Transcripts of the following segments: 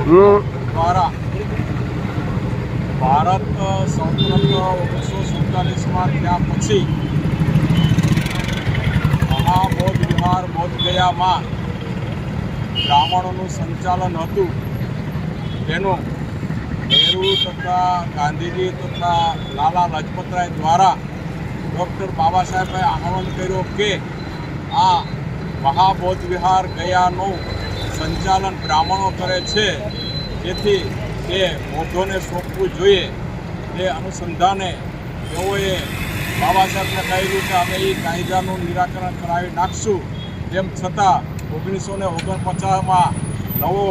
હમ દ્વારા ભારત સ્વતંત્ર ઓગણીસો સુડતાલીસમાં ત્યાં પછી મહાબૌદ્ધ વિહાર બોધ ગયામાં બ્રાહ્મણોનું સંચાલન હતું. તેનું નહેરુ તથા ગાંધીજી તથા લાલા લજપતરાય દ્વારા ડૉક્ટર બાબા સાહેબે આહવાન કર્યો કે આ મહાબોધ વિહાર ગયાનું સંચાલન બ્રાહ્મણો કરે છે. જેથી તે બૌદ્ધોને સોંપવું જોઈએ. તે અનુસંધાને તેઓએ બાબા સાહેબને કહ્યું કે અમે એ કાયદાનું નિરાકરણ કરાવી નાખશું. તેમ છતાં ઓગણીસો ને ઓગણપચાસમાં નવો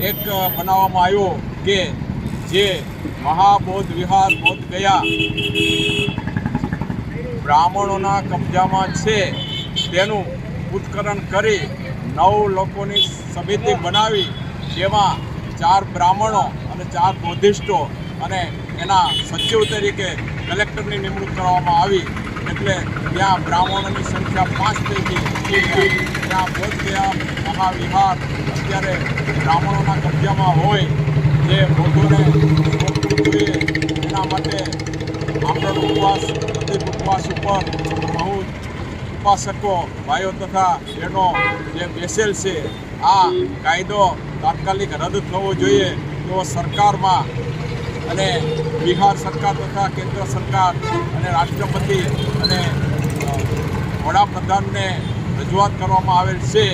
એક બનાવવામાં આવ્યો કે જે મહાબોધ વિહાર બોધ ગયા. બ્રાહ્મણોના કબજામાં છે, તેનું ઉત્કરણ કરી નવ લોકોની સમિતિ બનાવી, જેમાં ચાર બ્રાહ્મણો અને ચાર બૌદ્ધિસ્ટો અને એના સચિવ તરીકે કલેક્ટરની નિમણૂક કરવામાં આવી. એટલે ત્યાં બ્રાહ્મણોની સંખ્યા પાંચ થઈ ગઈ. ત્યાં બોધ ગયા, મહાવિહાર. અત્યારે બ્રાહ્મણોના કબજામાં હોય જે બૌદ્ધોને એના માટે આમરણ ઉપવાસ ઉપવાસ ઉપર બહુ ઉપાસકો, ભાઈઓ તથા બહેનો જે બેસેલ છે, આ કાયદો તાત્કાલિક રદ થવો જોઈએ તો સરકારમાં અને બિહાર સરકાર તથા કેન્દ્ર સરકાર અને રાષ્ટ્રપતિ અને વડાપ્રધાનને રજૂઆત કરવામાં આવેલ છે,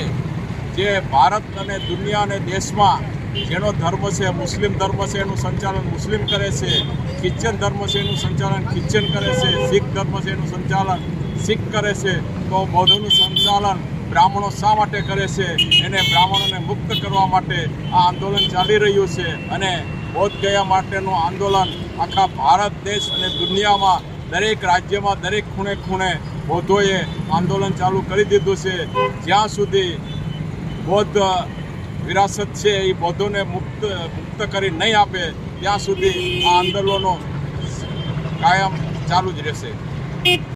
જે ભારત અને દુનિયા અને દેશમાં જેનો ધર્મ છે, મુસ્લિમ ધર્મ છે, એનું સંચાલન મુસ્લિમ કરે છે. ખ્રિશ્ચન ધર્મ છે, એનું સંચાલન ખ્રિશ્ચન કરે છે. શીખ ધર્મ છે, એનું સંચાલન શીખ કરે છે. તો બૌદ્ધનું સંચાલન બ્રાહ્મણો શા માટે કરે છે? એને બ્રાહ્મણોને મુક્ત કરવા માટે આ આંદોલન ચાલી રહ્યું છે. અને બૌદ્ધ ગયા માટેનું આંદોલન આખા ભારત દેશ અને દુનિયામાં દરેક રાજ્યમાં દરેક ખૂણે ખૂણે બૌદ્ધોએ આંદોલન ચાલુ કરી દીધું છે. જ્યાં સુધી બૌદ્ધ વિરાસત છે, એ બૌદ્ધોને મુક્ત મુક્ત કરી નહીં આપે, ત્યાં સુધી આ આંદોલનો કાયમ ચાલુ જ રહેશે.